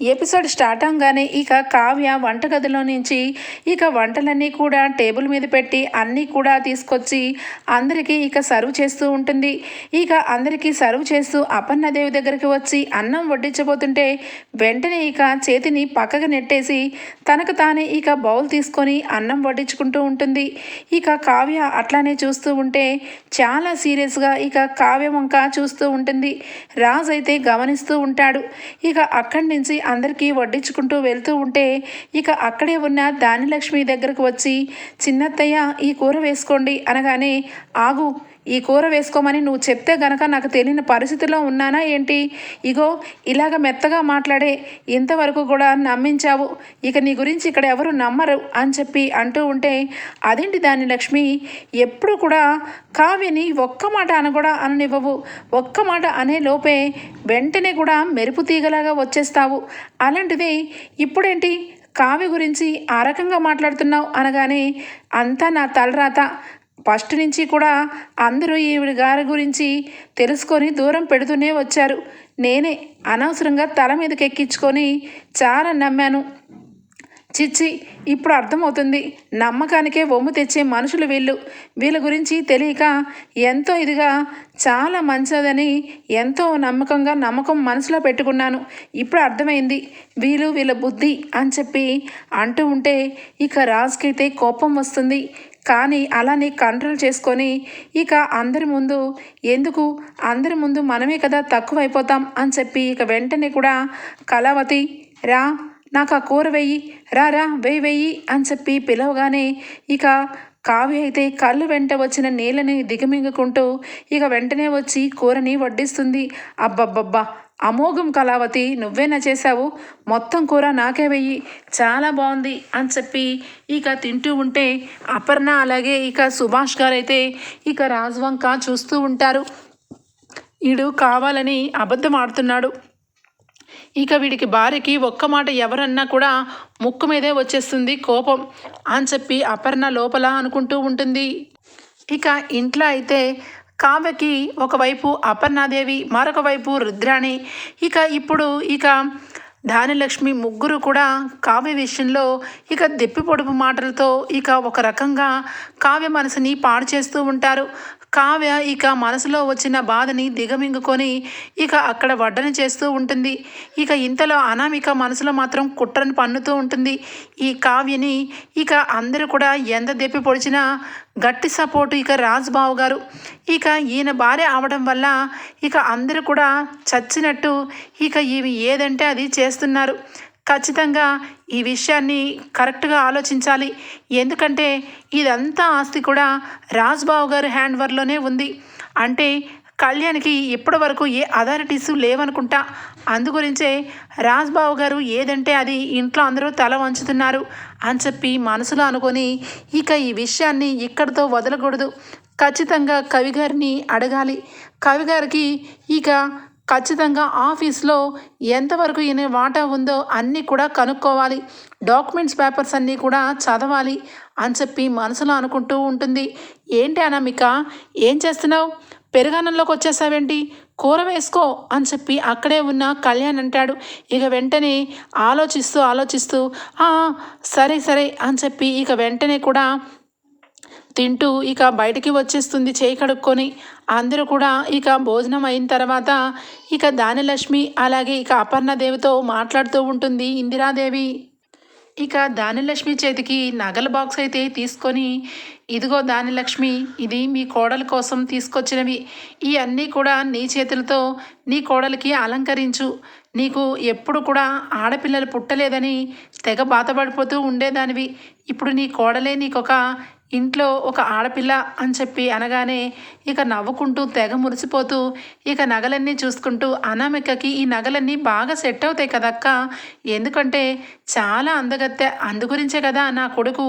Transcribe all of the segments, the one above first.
Episode start అవగానే ఇక కావ్య వంటగదిలో నుంచి ఇక వంటలన్నీ కూడా టేబుల్ మీద పెట్టి అన్నీ కూడా తీసుకొచ్చి అందరికీ ఇక సర్వ్ చేస్తూ ఉంటుంది. ఇక అందరికీ సర్వ్ చేస్తూ అపర్ణదేవి దగ్గరికి వచ్చి అన్నం వడ్డించబోతుంటే వెంటనే ఇక చేతిని పక్కకు నెట్టేసి తనకు తానే ఇక బౌల్ తీసుకొని అన్నం వడ్డించుకుంటూ ఉంటుంది. ఇక కావ్య అట్లానే చూస్తూ ఉంటే చాలా సీరియస్గా ఇక కావ్య వంక చూస్తూ ఉంటుంది. రాజు అయితే గమనిస్తూ ఉంటాడు. ఇక అక్కడి నుంచి అందరికీ వడ్డించుకుంటూ వెళ్తూ ఉంటే ఇక అక్కడే ఉన్న దానిలక్ష్మి దగ్గరకు వచ్చి చిన్నత్తయ్య ఈ కూర వేసుకోండి అనగానే ఆగు ఈ కూర వేసుకోమని నువ్వు చెప్తే గనక నాకు తెలియని పరిస్థితిలో ఉన్నానా ఏంటి? ఇగో ఇలాగ మెత్తగా మాట్లాడే ఇంతవరకు కూడా నమ్మించావు. ఇక నీ గురించి ఇక్కడ ఎవరు నమ్మరు అని చెప్పి అంటూ ఉంటే అదేంటి దాని లక్ష్మి? ఎప్పుడు కూడా కావ్యని ఒక్క మాట అన కూడా అననివ్వవు. ఒక్క మాట అనే లోపే వెంటనే కూడా మెరుపు తీగలాగా వచ్చేస్తావు. అలాంటిది ఇప్పుడేంటి? కావ్య గురించి ఆ రకంగా మాట్లాడుతున్నావు అనగానే అంతా నా తలరాత. ఫస్ట్ నుంచి కూడా అందరూ ఈవిడ గారి గురించి తెలుసుకొని దూరం పెడుతూనే వచ్చారు. నేనే అనవసరంగా తల మీదకి ఎక్కించుకొని చాలా నమ్మాను. చిచ్చి ఇప్పుడు అర్థమవుతుంది. నమ్మకానికే వమ్ము తెచ్చే మనుషులు వీళ్ళు. వీళ్ళ గురించి తెలియక ఎంతో ఇదిగా చాలా మంచిదని ఎంతో నమ్మకంగా నమ్మకం మనసులో పెట్టుకున్నాను. ఇప్పుడు అర్థమైంది. వీళ్ళు వీళ్ళ బుద్ధి అని చెప్పి అంటూ ఉంటే ఇక రాజుకైతే కోపం వస్తుంది. కానీ అలానే కంట్రోల్ చేసుకొని ఇక అందరి ముందు ఎందుకు? అందరి ముందు మనమే కదా తక్కువైపోతాం అని చెప్పి ఇక వెంటనే కూడా కళావతి రా నాకు ఆ కూర వెయ్యి రా రా వెయ్యి వెయ్యి అని చెప్పి పిలవగానే ఇక కావ్య అయితే కళ్ళు వెంట వచ్చిన నీళ్ళని దిగమింగుకుంటూ ఇక వెంటనే వచ్చి కూరని వడ్డిస్తుంది. అబ్బబ్బబ్బా అమోఘం కళావతి నువ్వేనా చేశావు? మొత్తం కూర నాకే వెయ్యి. చాలా బాగుంది అని చెప్పి ఇక తింటూ ఉంటే అపర్ణ అలాగే ఇక సుభాష్ గారు అయితే ఇక రాజవంక చూస్తూ ఉంటారు. వీడు కావాలని అబద్ధం ఆడుతున్నాడు. ఇక వీడికి భార్యకి ఒక్క మాట ఎవరన్నా కూడా ముక్కు మీదే వచ్చేస్తుంది కోపం అని చెప్పి అపర్ణ లోపల అనుకుంటూ ఉంటుంది. ఇక ఇంట్లో అయితే కావ్యకి ఒకవైపు అపర్ణాదేవి మరొక వైపు రుద్రాణి. ఇక ఇప్పుడు ఇక దానిలక్ష్మి ముగ్గురు కూడా కావ్య విషయంలో ఇక దెప్పి పొడుపు మాటలతో ఇక ఒక రకంగా కావ్య మనసుని పాడు చేస్తూ ఉంటారు. కావ్య ఇక మనసులో వచ్చిన బాధని దిగమింగుకొని ఇక అక్కడ వడ్డన చేస్తూ ఉంటుంది. ఇక ఇంతలో అనామిక మనసులో మాత్రం కుట్రను పన్నుతూ ఉంటుంది. ఈ కావ్యని ఇక అందరూ కూడా ఎంత దెప్పి పొడిచినా గట్టి సపోర్టు ఇక రాజ్బాబు గారు. ఇక ఈయన భార్య అవడం వల్ల ఇక అందరూ కూడా చచ్చినట్టు ఇక ఇవి ఏదంటే అది చేస్తున్నారు. ఖచ్చితంగా ఈ విషయాన్ని కరెక్ట్గా ఆలోచించాలి. ఎందుకంటే ఇదంతా ఆస్తి కూడా రాజ్బాబు గారు హ్యాండ్ వర్లోనే ఉంది. అంటే కళ్యాణ్కి ఇప్పటి వరకు ఏ అథారిటీస్ లేవనుకుంటా. అందుగురించే రాజ్బాబు గారు ఏదంటే అది ఇంట్లో అందరూ తల వంచుతున్నారు అని చెప్పి మనసులో అనుకొని ఇక ఈ విషయాన్ని ఇక్కడితో వదలకూడదు. ఖచ్చితంగా కవిగారిని అడగాలి. కవిగారికి ఇక ఖచ్చితంగా ఆఫీస్లో ఎంతవరకు ఈయన వాటా ఉందో అన్నీ కూడా కనుక్కోవాలి. డాక్యుమెంట్స్ పేపర్స్ అన్నీ కూడా చదవాలి అని చెప్పి మనసులో అనుకుంటూ ఉంటుంది. ఏంటి అనామిక? ఏం చేస్తున్నావు? పెరుగన్నంలోకి వచ్చేసావేంటి? కూర వేసుకో అని చెప్పి అక్కడే ఉన్న కళ్యాణ్ అంటాడు. ఇక వెంటనే ఆలోచిస్తూ ఆలోచిస్తూ సరే సరే అని చెప్పి ఇక వెంటనే కూడా తింటూ ఇక బయటికి వచ్చేస్తుంది చేయి కడుక్కొని. అందరూ కూడా ఇక భోజనం అయిన తర్వాత ఇక దానిలక్ష్మి అలాగే ఇక అపర్ణదేవితో మాట్లాడుతూ ఉంటుంది ఇందిరాదేవి. ఇక దానిలక్ష్మి చేతికి నగల బాక్స్ అయితే తీసుకొని ఇదిగో దానిలక్ష్మి ఇది మీ కోడల కోసం తీసుకొచ్చినవి. ఈ అన్నీ కూడా నీ చేతులతో నీ కోడలికి అలంకరించు. నీకు ఎప్పుడు కూడా ఆడపిల్లలు పుట్టలేదని తెగ బాధపడిపోతూ ఉండేదానివి. ఇప్పుడు నీ కోడలే నీకొక ఇంట్లో ఒక ఆడపిల్ల అని చెప్పి అనగానే ఇక నవ్వుకుంటూ తెగ మురిసిపోతూ ఇక నగలన్నీ చూసుకుంటూ అనామికకి ఈ నగలన్నీ బాగా సెట్ అవుతాయి కదక్క. ఎందుకంటే చాలా అందగత్తె అందు గురించే కదా నా కొడుకు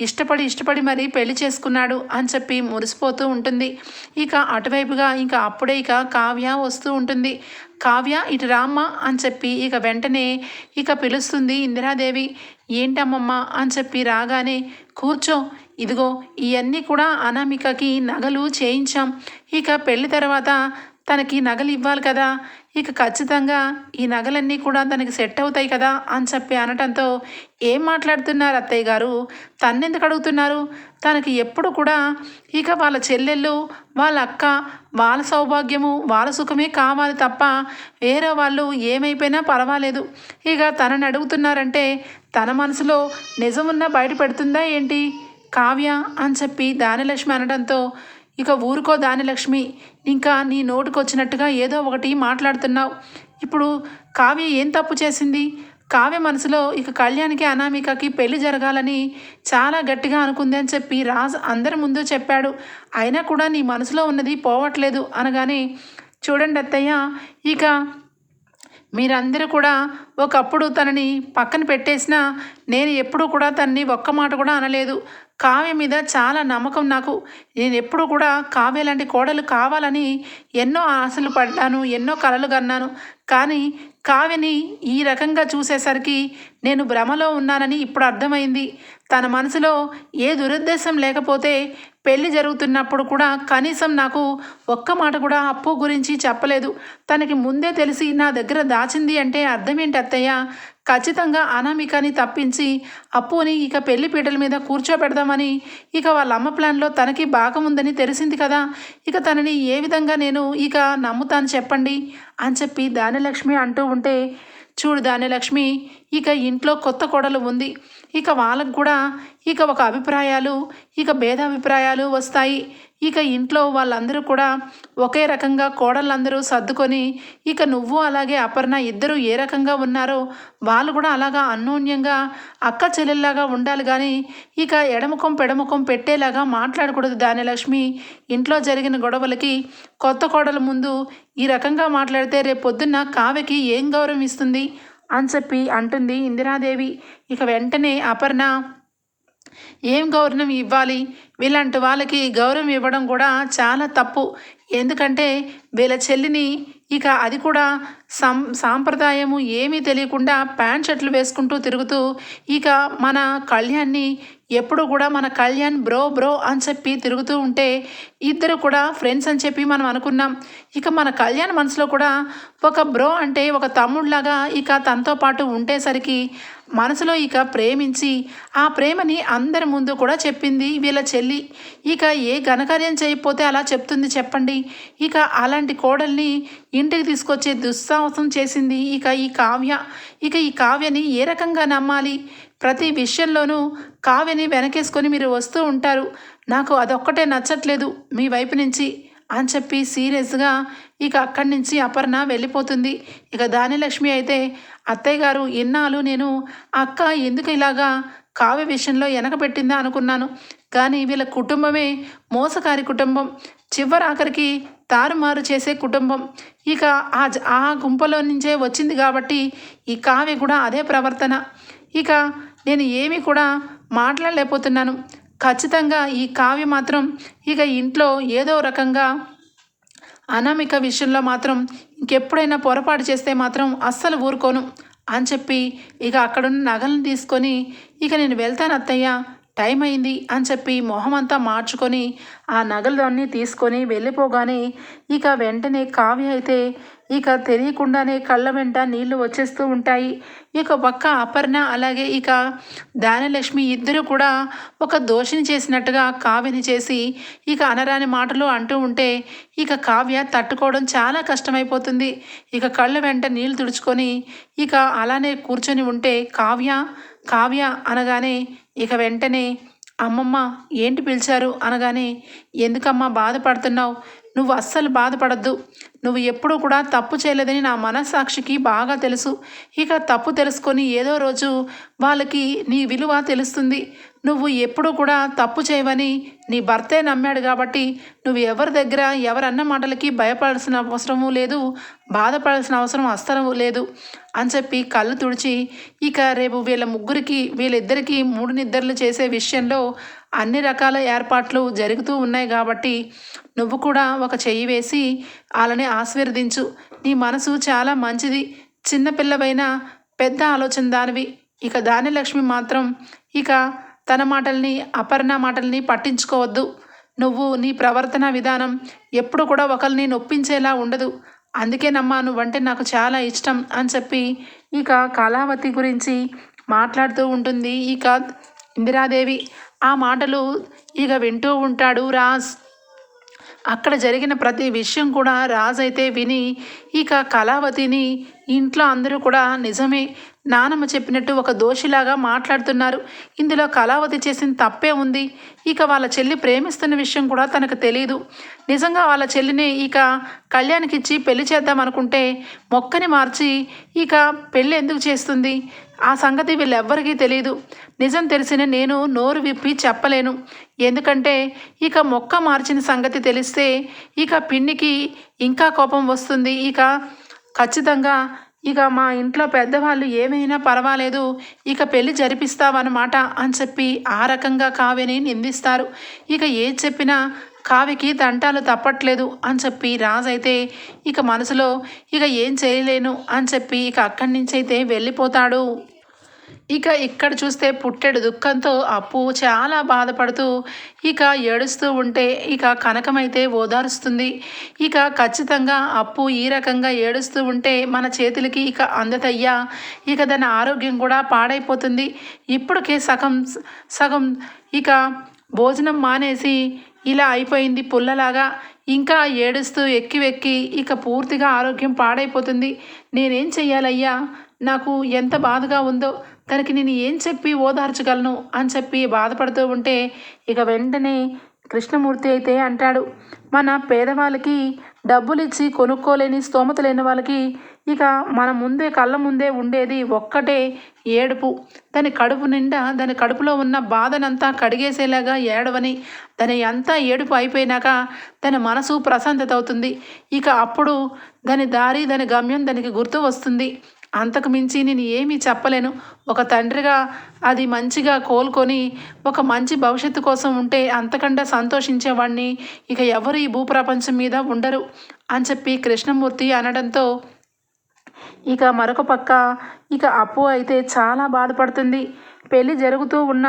ఇష్టపడి ఇష్టపడి మరీ పెళ్ళి చేసుకున్నాడు అని చెప్పి మురిసిపోతూ ఉంటుంది. ఇక అటువైపుగా ఇంకా అప్పుడే ఇక కావ్య వస్తూ ఉంటుంది. కావ్య ఇటు రామ్మ అని చెప్పి ఇక వెంటనే ఇక పిలుస్తుంది ఇందిరాదేవి. ఏంటమ్మమ్మ? అని చెప్పి రాగానే కూర్చో ఇదిగో ఇవన్నీ కూడా అనామికకి నగలు చేయించాం. ఇక పెళ్ళి తర్వాత తనకి నగలు ఇవ్వాలి కదా. ఇక ఖచ్చితంగా ఈ నగలన్నీ కూడా తనకి సెట్ అవుతాయి కదా అని చెప్పి అనటంతో ఏం మాట్లాడుతున్నారు అత్తయ్య గారు? తన్నెందుకు అడుగుతున్నారు? తనకి ఎప్పుడు కూడా ఇక వాళ్ళ చెల్లెళ్ళు వాళ్ళ అక్క వాళ్ళ సౌభాగ్యము వాళ్ళ సుఖమే కావాలి తప్ప వేరే వాళ్ళు ఏమైపోయినా పర్వాలేదు. ఇక తనని అడుగుతున్నారంటే తన మనసులో నిజమున్నా బయట పెడుతుందా ఏంటి? కావ్య అని చెప్పి దానిలక్ష్మి అనడంతో ఇక ఊరుకో దానిలక్ష్మి ఇంకా నీ నోటికి వచ్చినట్టుగా ఏదో ఒకటి మాట్లాడుతున్నావు. ఇప్పుడు కావ్య ఏం తప్పు చేసింది? కావ్య మనసులో ఇక కళ్యాణ్కి అనామికకి పెళ్ళి జరగాలని చాలా గట్టిగా అనుకుంది అని చెప్పి రాజ్ అందరి ముందు చెప్పాడు. అయినా కూడా నీ మనసులో ఉన్నది పోవట్లేదు అనగానే చూడండి అత్తయ్య ఇక మీరందరూ కూడా ఒకప్పుడు తనని పక్కన పెట్టేసినా నేను ఎప్పుడూ కూడా తనని ఒక్క మాట కూడా అనలేదు. కావ్య మీద చాలా నమ్మకం నాకు. నేను ఎప్పుడు కూడా కావ్య లాంటి కోడలు కావాలని ఎన్నో ఆశలు పడ్డాను ఎన్నో కలలు కన్నాను. కానీ కావ్యని ఈ రకంగా చూసేసరికి నేను భ్రమలో ఉన్నానని ఇప్పుడు అర్థమైంది. తన మనసులో ఏ దురుద్దేశం లేకపోతే పెళ్ళి జరుగుతున్నప్పుడు కూడా కనీసం నాకు ఒక్క మాట కూడా అప్పు గురించి చెప్పలేదు. తనకి ముందే తెలిసి నా దగ్గర దాచింది అంటే అర్థం ఏంటి అత్తయ్య? ఖచ్చితంగా అనామికని తప్పించి అప్పుని ఇక పెళ్ళి పీటల మీద కూర్చోబెడదామని ఇక వాళ్ళ అమ్మ ప్లాన్లో తనకి భాగం ఉందని తెలిసింది కదా. ఇక తనని ఏ విధంగా నేను ఇక నమ్ముతాను చెప్పండి? అని చెప్పి దానిలక్ష్మి అంటూ ఉంటే చూడు దానిలక్ష్మి ఇక ఇంట్లో కొత్త కోడలు ఉంది. ఇక వాళ్ళకు కూడా ఇక ఒక అభిప్రాయాలు ఇక భేదాభిప్రాయాలు వస్తాయి. ఇక ఇంట్లో వాళ్ళందరూ కూడా ఒకే రకంగా కోడళ్ళందరూ సర్దుకొని ఇక నువ్వు అలాగే అపర్ణ ఇద్దరు ఏ రకంగా ఉన్నారో వాళ్ళు కూడా అలాగా అన్యోన్యంగా అక్క చెల్లెల్లాగా ఉండాలి కానీ ఇక ఎడముఖం పెడముఖం పెట్టేలాగా మాట్లాడకూడదు దానిలక్ష్మి ఇంట్లో జరిగిన గొడవలకి కొత్త కోడల ముందు ఈ రకంగా మాట్లాడితే రేపొద్దున్న పొద్దున్న కావ్యకి ఏం గౌరవం ఇస్తుంది? అని చెప్పి అంటుంది ఇందిరాదేవి. ఇక వెంటనే అపర్ణ ఏం గౌరవం ఇవ్వాలి? వీళ్ళంటి వాళ్ళకి గౌరవం ఇవ్వడం కూడా చాలా తప్పు. ఎందుకంటే వీళ్ళ చెల్లిని ఇక అది కూడా సం సాంప్రదాయము ఏమీ తెలియకుండా ప్యాంట్ షర్ట్లు వేసుకుంటూ తిరుగుతూ ఇక మన కళ్యాణ్ని ఎప్పుడు కూడా మన కళ్యాణ్ బ్రో బ్రో అని చెప్పి తిరుగుతూ ఉంటే ఇద్దరు కూడా ఫ్రెండ్స్ అని చెప్పి మనం అనుకున్నాం. ఇక మన కళ్యాణ్ మనసులో కూడా ఒక బ్రో అంటే ఒక తమ్ముడులాగా ఇక తనతో పాటు ఉండేసరికి మనసులో ఇక ప్రేమించి ఆ ప్రేమని అందరి ముందు కూడా చెప్పింది వీళ్ళ చెల్లి. ఇక ఏ ఘనకార్యం చేయకపోతే అలా చెప్తుంది చెప్పండి. ఇక అలాంటి కోడల్ని ఇంటికి తీసుకొచ్చే దుస్సాహసం చేసింది ఇక ఈ కావ్య. ఇక ఈ కావ్యని ఏ రకంగా నమ్మాలి? ప్రతి విషయంలోనూ కావ్యని వెనకేసుకొని మీరు వస్తూ ఉంటారు. నాకు అదొక్కటే నచ్చట్లేదు మీ వైపు నుంచి. అని చెప్పి సీరియస్గా ఇక అక్కడి నుంచి అపర్ణ వెళ్ళిపోతుంది. ఇక దానిలక్ష్మి అయితే అత్తయ్య గారు ఇన్నాళ్ళు నేను అక్క ఎందుకు ఇలాగా కావ్య విషయంలో వెనకబెట్టిందా అనుకున్నాను. కానీ వీళ్ళ కుటుంబమే మోసకారి కుటుంబం. చివరి ఆఖరికి తారుమారు చేసే కుటుంబం. ఇక ఆ జ- ఆ గుంపలో నుంచే వచ్చింది కాబట్టి ఈ కావ్య కూడా అదే ప్రవర్తన. ఇక నేను ఏమీ కూడా మాట్లాడలేకపోతున్నాను. ఖచ్చితంగా ఈ కావ్య మాత్రం ఇక ఇంట్లో ఏదో రకంగా అనామిక విషయంలో మాత్రం ఇంకెప్పుడైనా పొరపాటు చేస్తే మాత్రం అస్సలు ఊరుకోను అని చెప్పి ఇక అక్కడున్న నగలను తీసుకొని ఇక నేను వెళ్తాను అత్తయ్య టైం అయింది అని చెప్పి మొహం అంతా మార్చుకొని ఆ నగలన్నీ తీసుకొని వెళ్ళిపోగానే ఇక వెంటనే కావ్య అయితే ఇక తెలియకుండానే కళ్ళ వెంట నీళ్ళు వచ్చేస్తూ ఉంటాయి. ఇక పక్క అపర్ణ అలాగే ఇక దానలక్ష్మి ఇద్దరు కూడా ఒక దోషిని చేసినట్టుగా కావ్యని చేసి ఇక అనరాని మాటలు అంటూ ఉంటే ఇక కావ్య తట్టుకోవడం చాలా కష్టమైపోతుంది. ఇక కళ్ళ వెంట నీళ్ళు తుడుచుకొని ఇక అలానే కూర్చొని ఉంటే కావ్య కావ్య అనగానే ఇక వెంటనే అమ్మమ్మ ఏంటి పిలిచారు? అనగానే ఎందుకమ్మా బాధపడుతున్నావు? నువ్వు అస్సలు బాధపడద్దు. నువ్వు ఎప్పుడూ కూడా తప్పు చేయలేదని నా మనస్సాక్షికి బాగా తెలుసు. ఇక తప్పు తెలుసుకొని ఏదో రోజు వాళ్ళకి నీ విలువ తెలుస్తుంది. నువ్వు ఎప్పుడూ కూడా తప్పు చేయవని నీ భర్తే నమ్మాడు కాబట్టి నువ్వు ఎవరి దగ్గర ఎవరన్న మాటలకి భయపడాల్సిన అవసరము లేదు బాధపడాల్సిన అవసరం అస్సలు లేదు అని చెప్పి కళ్ళు తుడిచి ఇక రేపు వీళ్ళ ముగ్గురికి వీళ్ళిద్దరికీ మూడు నిద్రలు చేసే విషయంలో అన్ని రకాల ఏర్పాట్లు జరుగుతూ ఉన్నాయి కాబట్టి నువ్వు కూడా ఒక చెయ్యి వేసి వాళ్ళని ఆశీర్వదించు. నీ మనసు చాలా మంచిది. చిన్నపిల్లవైన పెద్ద ఆలోచన దానివి. ఇక దానిలక్ష్మి మాత్రం ఇక తన మాటల్ని అపర్ణ మాటల్ని పట్టించుకోవద్దు. నువ్వు నీ ప్రవర్తన విధానం ఎప్పుడు కూడా ఒకరిని నొప్పించేలా ఉండదు. అందుకేనమ్మా నువ్వంటే నాకు చాలా ఇష్టం అని చెప్పి ఇక కళావతి గురించి మాట్లాడుతూ ఉంటుంది. ఇక ఇందిరాదేవి ఆ మాటలు ఇక వింటూ ఉంటాడు రాజ్. అక్కడ జరిగిన ప్రతి విషయం కూడా రాజు అయితే విని ఇక కళావతిని ఇంట్లో అందరూ కూడా నిజమే నానమ్మ చెప్పినట్టు ఒక దోషిలాగా మాట్లాడుతున్నారు. ఇందులో కళావతి చేసిన తప్పే ఉంది. ఇక వాళ్ళ చెల్లి ప్రేమిస్తున్న విషయం కూడా తనకు తెలియదు నిజంగా వాళ్ళ చెల్లిని ఇక కళ్యాణ్కి ఇచ్చి పెళ్ళి చేద్దాం అనుకుంటే మొక్కని మార్చి ఇక పెళ్ళి ఎందుకు చేస్తుంది? ఆ సంగతి వీళ్ళెవ్వరికీ తెలియదు నిజం తెలిసిన నేను నోరు విప్పి చెప్పలేను. ఎందుకంటే ఇక మొక్క మార్చిన సంగతి తెలిస్తే ఇక పిన్నికి ఇంకా కోపం వస్తుంది. ఇక ఖచ్చితంగా ఇక మా ఇంట్లో పెద్దవాళ్ళు ఏమైనా పర్వాలేదు ఇక పెళ్ళి జరిపిస్తావన్నమాట అని చెప్పి ఆ రకంగా కావ్యని నిందిస్తారు. ఇక ఏది చెప్పినా కావికి తంటాలు తప్పట్లేదు అని చెప్పి రాజు అయితే ఇక మనసులో ఇక ఏం చేయలేను అని చెప్పి ఇక అక్కడి నుంచి అయితే వెళ్ళిపోతాడు. ఇక ఇక్కడ చూస్తే పుట్టెడు దుఃఖంతో అప్పు చాలా బాధపడుతూ ఇక ఏడుస్తూ ఉంటే ఇక కనకమైతే ఓదారుస్తుంది. ఇక ఖచ్చితంగా అప్పు ఈ రకంగా ఏడుస్తూ ఉంటే మన చేతులకి ఇక అందతయ్యా. ఇక దాని ఆరోగ్యం కూడా పాడైపోతుంది. ఇప్పటికే సగం సగం ఇక భోజనం మానేసి ఇలా అయిపోయింది పుల్లలాగా. ఇంకా ఏడుస్తూ ఎక్కి వెక్కి ఇక పూర్తిగా ఆరోగ్యం పాడైపోతుంది. నేనేం చెయ్యాలయ్యా? నాకు ఎంత బాధగా ఉందో. తనకి నేను ఏం చెప్పి ఓదార్చగలను అని చెప్పి బాధపడుతూ ఉంటే ఇక వెంటనే కృష్ణమూర్తి అయితే అంటాడు మన పేదవాళ్ళకి డబ్బులు ఇచ్చి కొనుక్కోలేని స్తోమత లేని వాళ్ళకి ఇక మన ముందే కళ్ళ ముందే ఉండేది ఒక్కటే ఏడుపు. దాని కడుపు నిండా దాని కడుపులో ఉన్న బాధనంతా కడిగేసేలాగా ఏడవని దాని అంతా ఏడుపు అయిపోయినాక దాని మనసు ప్రశాంతత అవుతుంది. ఇక అప్పుడు దాని దారి దాని గమ్యం దానికి గుర్తు వస్తుంది. అంతకు మించి నేను ఏమీ చెప్పలేను. ఒక తండ్రిగా అది మంచిగా కోలుకొని ఒక మంచి భవిష్యత్తు కోసం ఉంటే అంతకంటే సంతోషించేవాడిని ఇక ఎవరు ఈ భూప్రపంచం మీద ఉండరు అని చెప్పి కృష్ణమూర్తి అనడంతో ఇక మరొక పక్క ఇక అప్పు అయితే చాలా బాధపడుతుంది. పెళ్ళి జరుగుతూ ఉన్న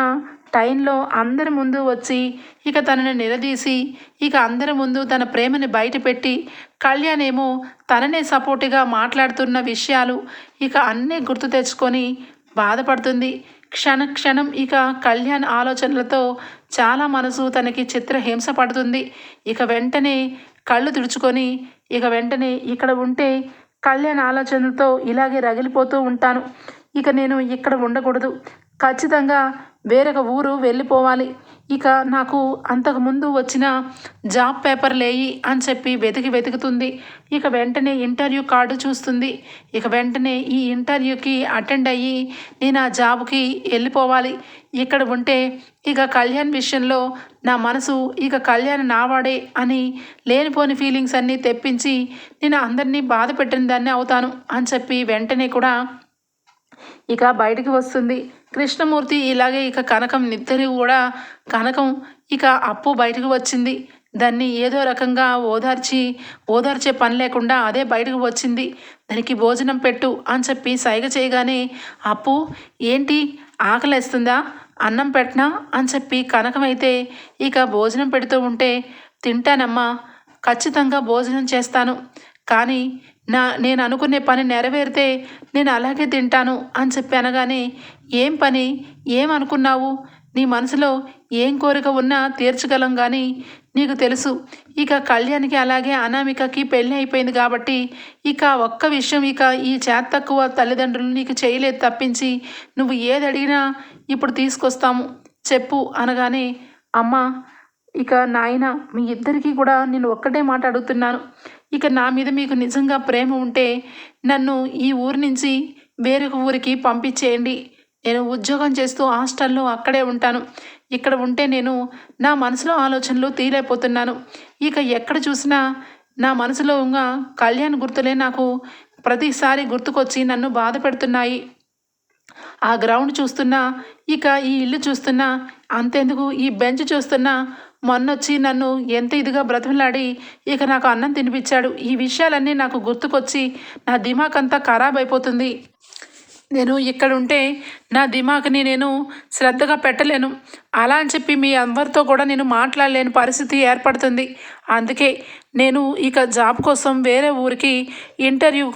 టైంలో అందరి ముందు వచ్చి ఇక తనని నిలదీసి ఇక అందరి ముందు తన ప్రేమని బయటపెట్టి కళ్యాణ్ ఏమో తననే సపోర్టుగా మాట్లాడుతున్న విషయాలు ఇక అన్నీ గుర్తు తెచ్చుకొని బాధపడుతుంది. క్షణ క్షణం ఇక కళ్యాణ్ ఆలోచనలతో చాలా మనసు తనకి చిత్రహింస పడుతుంది. ఇక వెంటనే కళ్ళు తుడుచుకొని ఇక వెంటనే ఇక్కడ ఉంటే కళ్యాణ్ ఆలోచనలతో ఇలాగే రగిలిపోతూ ఉంటాను. ఇక నేను ఇక్కడ ఉండకూడదు. ఖచ్చితంగా వేరొక ఊరు వెళ్ళిపోవాలి. ఇక నాకు అంతకుముందు వచ్చిన జాబ్ పేపర్ లేయి అని చెప్పి వెతికి వెతుకుతుంది. ఇక వెంటనే ఇంటర్వ్యూ కార్డు చూస్తుంది. ఇక వెంటనే ఈ ఇంటర్వ్యూకి అటెండ్ అయ్యి నేను ఆ జాబ్కి వెళ్ళిపోవాలి. ఇక్కడ ఉంటే ఇక కళ్యాణ్ విషయంలో నా మనసు ఇక కళ్యాణ్ నావాడే అని లేనిపోని ఫీలింగ్స్ అన్నీ తెప్పించి నేను అందరినీ బాధ పెట్టిన దాన్ని అవుతాను అని చెప్పి వెంటనే కూడా ఇక బయటికి వస్తుంది. కృష్ణమూర్తి ఇలాగే ఇక కనకం నిద్ర కూడా కనకం ఇక అప్పు బయటకు వచ్చింది. దాన్ని ఏదో రకంగా ఓదార్చి ఓదార్చే పని లేకుండా అదే బయటకు వచ్చింది. దానికి భోజనం పెట్టు అని చెప్పి సైగ చేయగానే అప్పు ఏంటి? ఆకలేస్తుందా? అన్నం పెట్టనా? అని చెప్పి కనకమైతే ఇక భోజనం పెడుతూ ఉంటే తింటానమ్మా ఖచ్చితంగా భోజనం చేస్తాను. కానీ నా నేను అనుకునే పని నెరవేరితే నేను అలాగే తింటాను అని చెప్పి అనగానే ఏం పని? ఏమనుకున్నావు నీ మనసులో ఏం కోరిక ఉన్నా తీర్చగలం కానీ నీకు తెలుసు ఇక కళ్యాణ్కి అలాగే అనామికకి పెళ్ళి అయిపోయింది కాబట్టి ఇక ఒక్క విషయం ఇక ఈ చేత తక్కువ తల్లిదండ్రులు నీకు చేయలేదు తప్పించి నువ్వు ఏది అడిగినా ఇప్పుడు తీసుకొస్తాము చెప్పు అనగానే అమ్మా ఇక నాయన మీ ఇద్దరికీ కూడా నేను ఒక్కటే మాట అడుగుతున్నాను. ఇక నా మీద మీకు నిజంగా ప్రేమ ఉంటే నన్ను ఈ ఊరి నుంచి వేరొక ఊరికి పంపించేయండి. నేను ఉద్యోగం చేస్తూ హాస్టల్లో అక్కడే ఉంటాను. ఇక్కడ ఉంటే నేను నా మనసులో ఆలోచనలు తీరైపోతున్నాను ఇక ఎక్కడ చూసినా నా మనసులో ఉన్న కళ్యాణ్ గుర్తులే నాకు ప్రతిసారి గుర్తుకొచ్చి నన్ను బాధ పెడుతున్నాయి. ఆ గ్రౌండ్ చూస్తున్నా ఇక ఈ ఇల్లు చూస్తున్నా అంతెందుకు? ఈ బెంచ్ చూస్తున్నా మొన్నొచ్చి నన్ను ఎంత ఇదిగా బ్రతిమలాడి ఇక నాకు అన్నం తినిపించాడు ఈ విషయాలన్నీ నాకు గుర్తుకొచ్చి నా దిమాక్ అంతా ఖరాబ్ అయిపోతుంది. నేను ఇక్కడ ఉంటే నా దిమాక్ని నేను శ్రద్ధగా పెట్టలేను. అలా అని చెప్పి మీ అందరితో కూడా నేను మాట్లాడలేని పరిస్థితి ఏర్పడుతుంది. అందుకే నేను ఇక జాబ్ కోసం వేరే ఊరికి ఇంటర్వ్యూ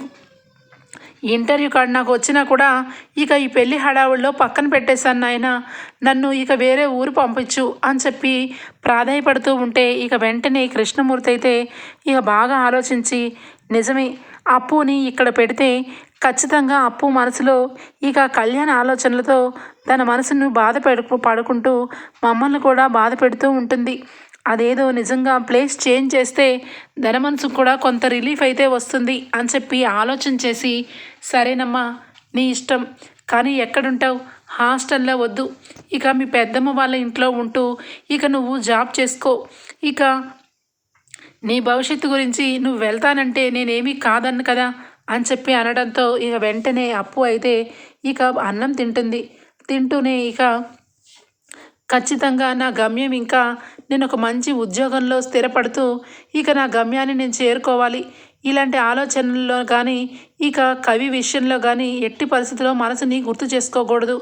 ఇంటర్వ్యూ కార్డు నాకు వచ్చినా కూడా ఇక ఈ పెళ్ళి హడావుల్లో పక్కన పెట్టేశాను నాయన. నన్ను ఇక వేరే ఊరు పంపించు అని చెప్పి ప్రాధాయపడుతూ ఉంటే ఇక వెంటనే కృష్ణమూర్తి అయితే ఇక బాగా ఆలోచించి నిజమే అప్పుని ఇక్కడ పెడితే ఖచ్చితంగా అప్పు మనసులో ఇక కళ్యాణ ఆలోచనలతో తన మనసును బాధ పెడు పడుకుంటూ మమ్మల్ని కూడా బాధ పెడుతూ ఉంటుంది. అదేదో నిజంగా ప్లేస్ చేంజ్ చేస్తే ధనమనసు కూడా కొంత రిలీఫ్ అయితే వస్తుంది అని చెప్పి ఆలోచన చేసి సరేనమ్మా నీ ఇష్టం. కానీ ఎక్కడుంటావు? హాస్టల్లో వద్దు. ఇక మీ పెద్దమ్మ వాళ్ళ ఇంట్లో ఉంటూ ఇక నువ్వు జాబ్ చేసుకో. ఇక నీ భవిష్యత్తు గురించి నువ్వు వెళ్తానంటే నేనేమీ కాదన్ను కదా అని చెప్పి అనడంతో ఇక వెంటనే అప్పు అయితే ఇక అన్నం తింటుంది. తింటూనే ఇక ఖచ్చితంగా నా గమ్యం ఇంకా నేను ఒక మంచి ఉద్యోగంలో స్థిరపడుతూ ఇక నా గమ్యాన్ని నేను చేరుకోవాలి. ఇలాంటి ఆలోచనల్లో కానీ ఇక కవి విషయంలో కానీ ఎట్టి పరిస్థితిలో మనసుని గుర్తు చేసుకోకూడదు.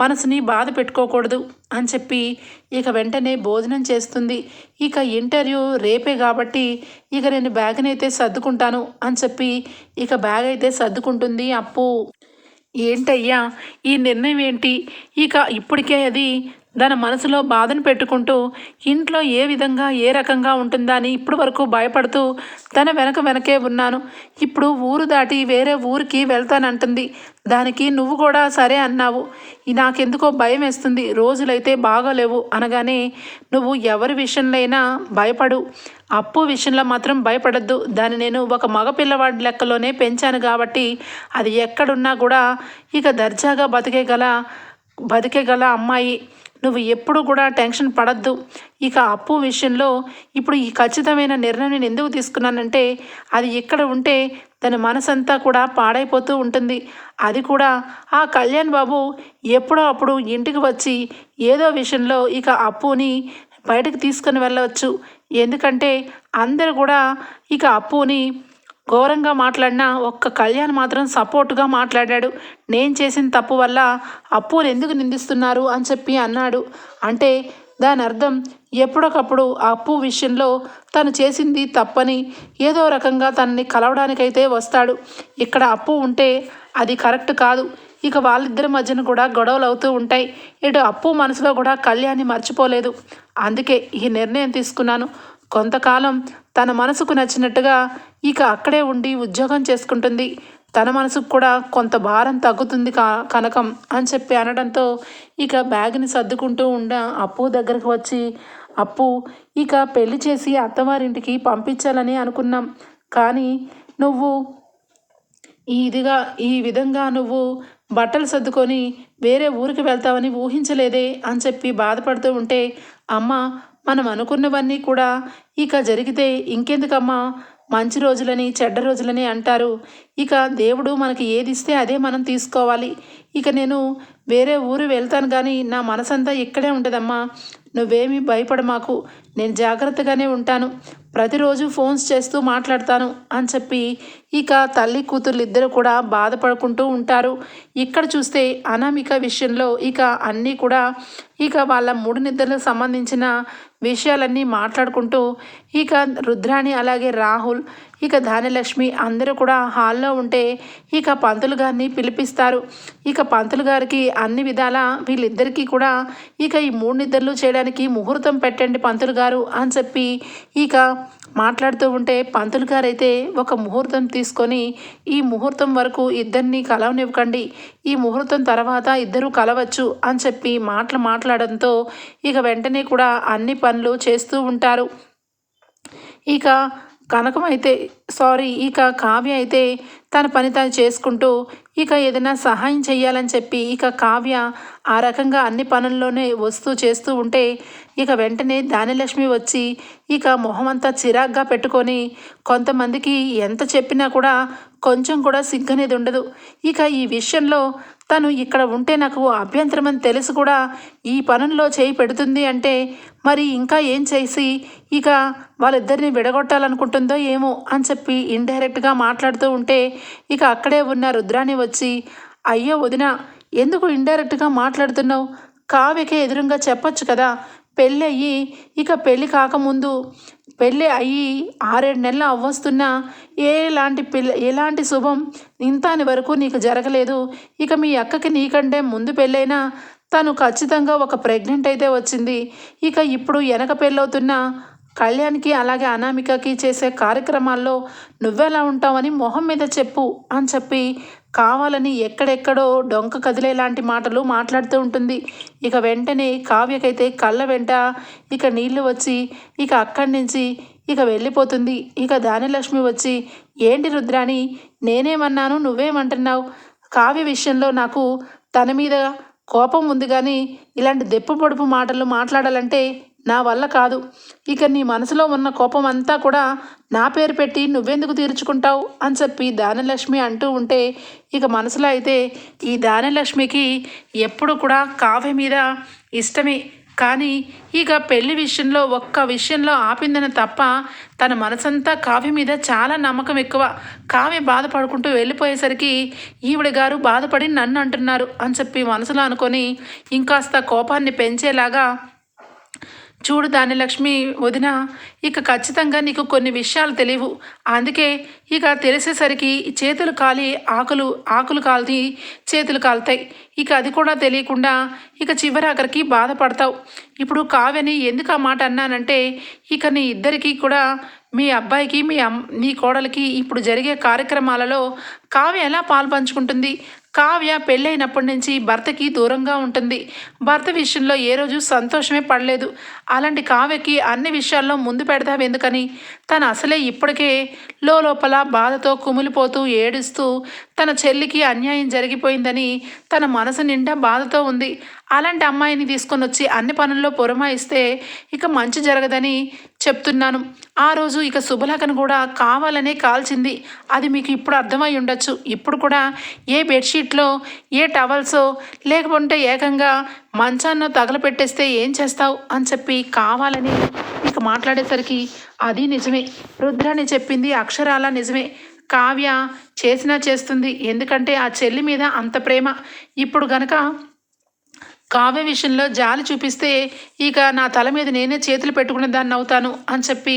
మనసుని బాధ పెట్టుకోకూడదు అని చెప్పి ఇక వెంటనే భోజనం చేస్తుంది. ఇక ఇంటర్వ్యూ రేపే కాబట్టి ఇక నేను బ్యాగ్ని అయితే సర్దుకుంటాను అని చెప్పి ఇక బ్యాగ్ అయితే సర్దుకుంటుంది అప్పు. ఏంటయ్యా ఈ నిర్ణయం ఏంటి? ఇక ఇప్పటికే అది తన మనసులో బాధను పెట్టుకుంటూ ఇంట్లో ఏ విధంగా ఏ రకంగా ఉంటుందా అని ఇప్పుడు వరకు భయపడుతూ తన వెనక వెనకే ఉన్నాను. ఇప్పుడు ఊరు దాటి వేరే ఊరికి వెళ్తానంటుంది. దానికి నువ్వు కూడా సరే అన్నావు. నాకెందుకో భయం వేస్తుంది. రోజులైతే బాగోలేవు అనగానే నువ్వు ఎవరి విషయంలో అయినా భయపడు. అప్పు విషయంలో మాత్రం భయపడద్దు. దాన్ని నేను ఒక మగ పిల్లవాడి లెక్కలోనే పెంచాను కాబట్టి అది ఎక్కడున్నా కూడా ఇక దర్జాగా బతికేగల బతికేగల అమ్మాయి. నువ్వు ఎప్పుడు కూడా టెన్షన్ పడద్దు. ఇక అప్పు విషయంలో ఇప్పుడు ఈ ఖచ్చితమైన నిర్ణయం నేను ఎందుకు తీసుకున్నానంటే అది ఇక్కడ ఉంటే తన మనసంతా కూడా పాడైపోతూ ఉంటుంది. అది కూడా ఆ కళ్యాణ్ బాబు ఎప్పుడో అప్పుడు ఇంటికి వచ్చి ఏదో విషయంలో ఇక అప్పుని బయటకు తీసుకొని వెళ్ళవచ్చు. ఎందుకంటే అందరు కూడా ఇక అప్పుని ఘోరంగా మాట్లాడినా ఒక్క కళ్యాణ్ మాత్రం సపోర్టుగా మాట్లాడాడు. నేను చేసిన తప్పు వల్ల అప్పులు ఎందుకు నిందిస్తున్నారు అని చెప్పి అన్నాడు. అంటే దాని అర్థం ఎప్పటికప్పుడు ఆ అప్పు విషయంలో తను చేసింది తప్పని ఏదో రకంగా తనని కలవడానికైతే వస్తాడు. ఇక్కడ అప్పు ఉంటే అది కరెక్ట్ కాదు. ఇక వాళ్ళిద్దరి మధ్యన కూడా గొడవలు అవుతూ ఉంటాయి. ఇటు అప్పు మనసులో కూడా కళ్యాణ్ని మర్చిపోలేదు. అందుకే ఈ నిర్ణయం తీసుకున్నాను. కొంతకాలం తన మనసుకు నచ్చినట్టుగా ఇక అక్కడే ఉండి ఉద్యోగం చేసుకుంటుంది. తన మనసుకు కూడా కొంత భారం తగ్గుతుంది కా కనకం అని చెప్పి అనడంతో ఇక బ్యాగ్ని సర్దుకుంటూ ఉండ అప్పు దగ్గరకు వచ్చి అప్పు ఇక పెళ్ళి చేసి అత్తవారింటికి పంపించాలని అనుకున్నాం. కానీ నువ్వు ఈ ఇదిగా ఈ విధంగా నువ్వు బట్టలు సర్దుకొని వేరే ఊరికి వెళ్తావని ఊహించలేదే అని చెప్పి బాధపడుతూ ఉంటే అమ్మ మనం అనుకున్నవన్నీ కూడా ఇక జరిగితే ఇంకెందుకమ్మా? మంచి రోజులని చెడ్డ రోజులని అంటారు. ఇక దేవుడు మనకి ఏది ఇస్తే అదే మనం తీసుకోవాలి. ఇక నేను వేరే ఊరు వెళ్తాను కానీ నా మనసంతా ఇక్కడే ఉంటుందమ్మా నువ్వేమీ భయపడ మాకు. నేను జాగ్రత్తగానే ఉంటాను. ప్రతిరోజు ఫోన్స్ చేస్తూ మాట్లాడతాను అని చెప్పి ఇక తల్లి కూతుర్లు ఇద్దరు కూడా బాధపడుకుంటూ ఉంటారు. ఇక్కడ చూస్తే అనామిక విషయంలో ఇక అన్నీ కూడా ఇక వాళ్ళ మూడు నిద్రలకు సంబంధించిన విషయాలన్నీ మాట్లాడుకుంటూ ఇక రుద్రాణి అలాగే రాహుల్ ఇక ధాన్యలక్ష్మి అందరూ కూడా హాల్లో ఉంటే ఇక పంతులు గారిని పిలిపిస్తారు. ఇక పంతులు గారికి అన్ని విధాల వీళ్ళిద్దరికీ కూడా ఇక ఈ మూడు నిద్రలు చేయడానికి ముహూర్తం పెట్టండి పంతులు గారు అని చెప్పి ఇక మాట్లాడుతూ ఉంటే పంతులు గారైతే ఒక ముహూర్తం తీసుకొని ఈ ముహూర్తం వరకు ఇద్దరిని కలవనివ్వకండి. ఈ ముహూర్తం తర్వాత ఇద్దరు కలవచ్చు అని చెప్పి మాటలు మాట్లాడడంతో ఇక వెంటనే కూడా అన్ని పనులు చేస్తూ ఉంటారు. ఇక కనకం అయితే సారీ ఇక కావ్య అయితే తన పని తాను చేసుకుంటూ ఇక ఏదైనా సహాయం చేయాలని చెప్పి ఇక కావ్య ఆ రకంగా అన్ని పనుల్లోనే వస్తూ చేస్తూ ఉంటే ఇక వెంటనే దానిలక్ష్మి వచ్చి ఇక మొహమంతా చిరాగ్గా పెట్టుకొని కొంతమందికి ఎంత చెప్పినా కూడా కొంచెం కూడా సిగ్గనేది ఉండదు. ఇక ఈ విషయంలో తను ఇక్కడ ఉంటే నాకు అభ్యంతరం అని తెలిసి కూడా. ఈ పనుల్లో చేయి పెడుతుంది అంటే మరి ఇంకా ఏం చేసి? ఇక వాళ్ళిద్దరిని విడగొట్టాలనుకుంటుందో ఏమో అని చెప్పి ఇండైరెక్ట్గా మాట్లాడుతూ ఉంటే ఇక అక్కడే ఉన్న రుద్రాని వచ్చి అయ్యో వదిన ఎందుకు ఇండైరెక్ట్గా మాట్లాడుతున్నావు? కావ్యకే ఎదురుగా చెప్పొచ్చు కదా. పెళ్ళి అయ్యి ఇక పెళ్ళి కాకముందు పెళ్ళి అయ్యి ఆరేడు నెలలు అవ్వస్తున్నా ఎలాంటి పిల్ల ఎలాంటి శుభం ఇంత అని వరకు నీకు జరగలేదు. ఇక మీ అక్కకి నీకంటే ముందు పెళ్ళైనా తను ఖచ్చితంగా ఒక ప్రెగ్నెంట్ అయితే వచ్చింది. ఇక ఇప్పుడు వెనక పెళ్ళవుతున్న కళ్యాణ్కి అలాగే అనామికకి చేసే కార్యక్రమాల్లో నువ్వెలా ఉంటావని మొహం మీద చెప్పు అని చెప్పి కావాలని ఎక్కడెక్కడో డొంక కదిలేలాంటి మాటలు మాట్లాడుతూ ఉంటుంది. ఇక వెంటనే కావ్యకైతే కళ్ళ వెంట ఇక నీళ్ళు వచ్చి ఇక అక్కడి నుంచి ఇక వెళ్ళిపోతుంది. ఇక దానిలక్ష్మి వచ్చి ఏంటి రుద్రాని నేనేమన్నాను నువ్వేమంటున్నావు? కావ్య విషయంలో నాకు తన మీద కోపం ఉంది కానీ ఇలాంటి దెప్పు పొడుపు మాటలు మాట్లాడాలంటే నా వల్ల కాదు. ఇక నీ మనసులో ఉన్న కోపం అంతా కూడా నా పేరు పెట్టి నువ్వెందుకు తీర్చుకుంటావు? అని చెప్పి దానలక్ష్మి అంటూ ఉంటే ఇక మనసులో అయితే ఈ దానలక్ష్మికి ఎప్పుడు కూడా కావ్య మీద ఇష్టమే. కానీ ఇక పెళ్ళి విషయంలో ఒక్క విషయంలో ఆపిందని తప్ప తన మనసంతా కావ్య మీద చాలా నమ్మకం ఎక్కువ. కావ్య బాధపడుకుంటూ వెళ్ళిపోయేసరికి ఈవిడ గారు బాధపడి నన్ను అంటున్నారు అని చెప్పి మనసులో అనుకొని ఇంకాస్త కోపాన్ని పెంచేలాగా చూడు దాని లక్ష్మి వదిన ఇక ఖచ్చితంగా నీకు కొన్ని విషయాలు తెలియవు. అందుకే ఇక తెలిసేసరికి చేతులు కాలి ఆకులు ఆకులు కాలి చేతులు కాలుతాయి. ఇక అది కూడా తెలియకుండా ఇక చివరి ఆఖరికి బాధపడతావు. ఇప్పుడు కావ్యని ఎందుకు ఆ మాట అన్నానంటే ఇక నీ ఇద్దరికీ కూడా మీ అబ్బాయికి మీ అమ్ నీ కోడలికి ఇప్పుడు జరిగే కార్యక్రమాలలో కావ్య ఎలా పాలు పంచుకుంటుంది? కావ్య పెళ్ళైనప్పటి నుంచి భర్తకి దూరంగా ఉంటుంది. భర్త విషయంలో ఏ రోజు సంతోషమే పడలేదు. అలాంటి కావ్యకి అన్ని విషయాల్లో ముందు పెడతావు ఎందుకని? తను అసలే ఇప్పటికే లోపల బాధతో కుమిలిపోతూ ఏడుస్తూ తన చెల్లికి అన్యాయం జరిగిపోయిందని తన మనసు నిండా బాధతో ఉంది. అలాంటి అమ్మాయిని తీసుకొని వచ్చి అన్ని పనుల్లో పురమాయిస్తే ఇక మంచి జరగదని చెప్తున్నాను. ఆ రోజు ఇక శుభలేఖను కూడా కావాలనే కాల్చింది. అది మీకు ఇప్పుడు అర్థమై ఉండొచ్చు. ఇప్పుడు కూడా ఏ బెడ్షీట్లో ఏ టవల్సో లేకపోతే ఏకంగా మంచాన్న తగలపెట్టేస్తే ఏం చేస్తావు అని చెప్పి కావాలని ఇక మాట్లాడేసరికి అది నిజమే. రుద్రాని చెప్పింది అక్షరాల నిజమే. కావ్య చేసినా చేస్తుంది. ఎందుకంటే ఆ చెల్లి మీద అంత ప్రేమ. ఇప్పుడు గనక కావ్య విషయంలో జాలి చూపిస్తే ఇక నా తల మీద నేనే చేతులు పెట్టుకునే దాన్ని అవుతాను అని చెప్పి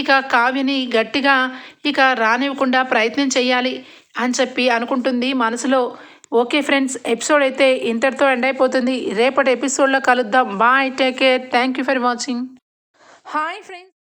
ఇక కావ్యని గట్టిగా ఇక రానివ్వకుండా ప్రయత్నం చేయాలి అని చెప్పి అనుకుంటుంది మనసులో. ఓకే ఫ్రెండ్స్ ఎపిసోడ్ అయితే ఇంతటితో ఎండ్ అయిపోతుంది. రేపటి ఎపిసోడ్లో కలుద్దాం. Bye take care. Thank you for watching. Hi friends.